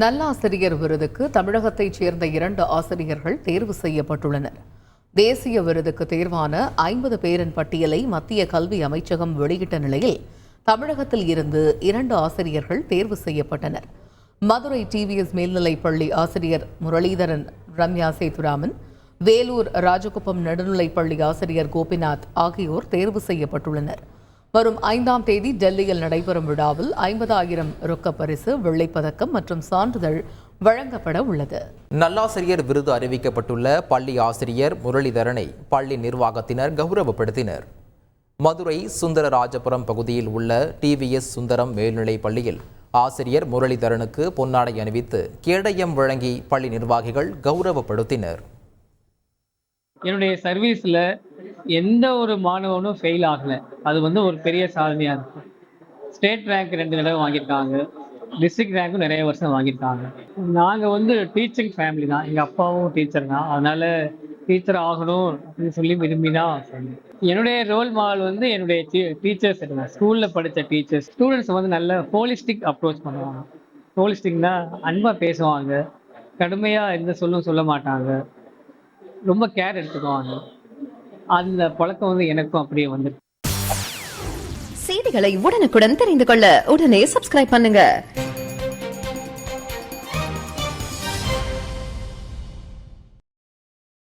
நல்லாசிரியர் விருதுக்கு தமிழகத்தைச் சேர்ந்த இரண்டு ஆசிரியர்கள் தேர்வு செய்யப்பட்டுள்ளனர். தேசிய விருதுக்கு தேர்வான ஐம்பது பேரின் பட்டியலை மத்திய கல்வி அமைச்சகம் வெளியிட்ட நிலையில் தமிழகத்தில் இருந்து இரண்டு ஆசிரியர்கள் தேர்வு செய்யப்பட்டனர். மதுரை டிவிஎஸ் மேல்நிலைப் பள்ளி ஆசிரியர் முரளிதரன் ரம்யா சேதுராமன் வேலூர் ராஜகுப்பம் நடுநிலைப் பள்ளி ஆசிரியர் கோபிநாத் ஆகியோர் தேர்வு செய்யப்பட்டுள்ளனர். வரும் ஐந்தாம் தேதி டெல்லியில் நடைபெறும் விழாவில் ஐம்பதாயிரம் ரொக்கப் பரிசு வெள்ளிப்பதக்கம் மற்றும் சான்றிதழ் வழங்கப்பட உள்ளது. நல்லாசிரியர் விருது அறிவிக்கப்பட்டுள்ள பள்ளி ஆசிரியர் முரளிதரனை பள்ளி நிர்வாகத்தினர் கௌரவப்படுத்தினர். மதுரை சுந்தரராஜபுரம் பகுதியில் உள்ள டிவிஎஸ் சுந்தரம் மேல்நிலைப் பள்ளியில் ஆசிரியர் முரளிதரனுக்கு பொன்னாடை அணிவித்து கேடயம் வழங்கி பள்ளி நிர்வாகிகள் கௌரவப்படுத்தினர். என்னுடைய சர்வீஸில் எந்த ஒரு மாணவனும் ஃபெயில் ஆகலை. அது வந்து ஒரு பெரிய சாதனையாக இருக்கும் ஸ்டேட் ரேங்க் ரெண்டு தடவை வாங்கியிருக்காங்க. டிஸ்ட்ரிக்ட் ரேங்க்கும் நிறைய வருஷம் வாங்கியிருக்காங்க. நாங்கள் வந்து டீச்சிங் ஃபேமிலி தான். எங்கள் அப்பாவும் டீச்சர் தான். அதனால் டீச்சர் ஆகணும் அப்படின்னு சொல்லி விரும்பி தான் சொன்னேன் என்னுடைய ரோல் மாடல் வந்து என்னுடைய டீச்சர்ஸ் ஸ்கூலில் படித்த டீச்சர்ஸ் ஸ்டூடெண்ட்ஸ் வந்து நல்ல ஹோலிஸ்டிக் அப்ரோச் பண்ணுவாங்க. ஹோலிஸ்டிக்னா அன்பாக பேசுவாங்க. கடுமையாக எந்த சொல்லும் சொல்ல மாட்டாங்க. ரொம்ப கேர் எடுத்துக்குவாங்க. அந்த பழக்கம் வந்து எனக்கும் அப்படியே வந்து செய்திகளை உடனுக்குடன் தெரிந்து கொள்ள உடனே சப்ஸ்கிரைப் பண்ணுங்க.